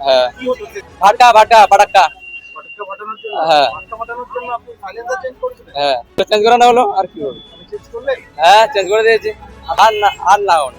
হ্যাঁ। ভাটা ভাটকা ফাটাক্কা হ্যাঁ। হ্যাঁ। চেঞ্জ করানো হলো আর কি হলো? হ্যাঁ চেঞ্জ করে দিয়েছি। আর না আর না হলো।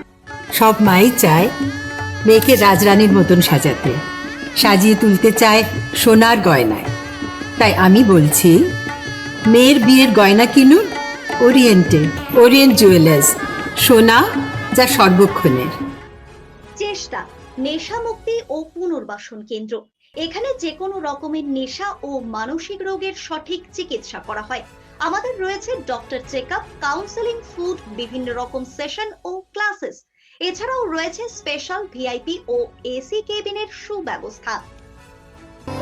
সব মাই চায় মেয়েকে রাজরানীর মতন সাজাতে। সাজিয়ে তুলতে চায় সোনার গয়নায়। তাই আমি বলছি, মেয়ের বিয়ের গয়না কিনুন ওরিয়েন্টে, ওরিয়েন্ট জুয়েলার্স, সোনা যা সর্বক্ষণের। চেষ্টা, নেশা মুক্তি ও পুনর্বাসন কেন্দ্র। এখানে যে কোনো রকমের নেশা ও মানসিক রোগের সঠিক চিকিৎসা করা হয়। আমাদের রয়েছে doctor check up, counselling, food, বিভিন্ন রকম সেশন ও ক্লাসেস। এছাড়াও রয়েছে স্পেশাল ভিআইপি ও এসি কেবিনের সুব্যবস্থা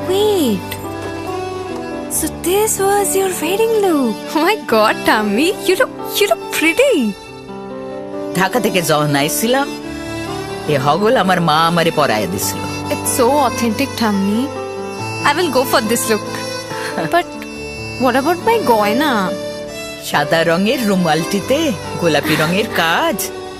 Wait. So this was your wedding look. Oh my god, Tammy, you look you look pretty. Dhaka থেকে যখন আইছিলাম এ হগল আমার মা আমারে পরায় দিছিল It's so authentic, Tammy. I will go for this look. but what about my goina? সাদা রঙের রুমালটিতে গোলাপি রঙের কাজ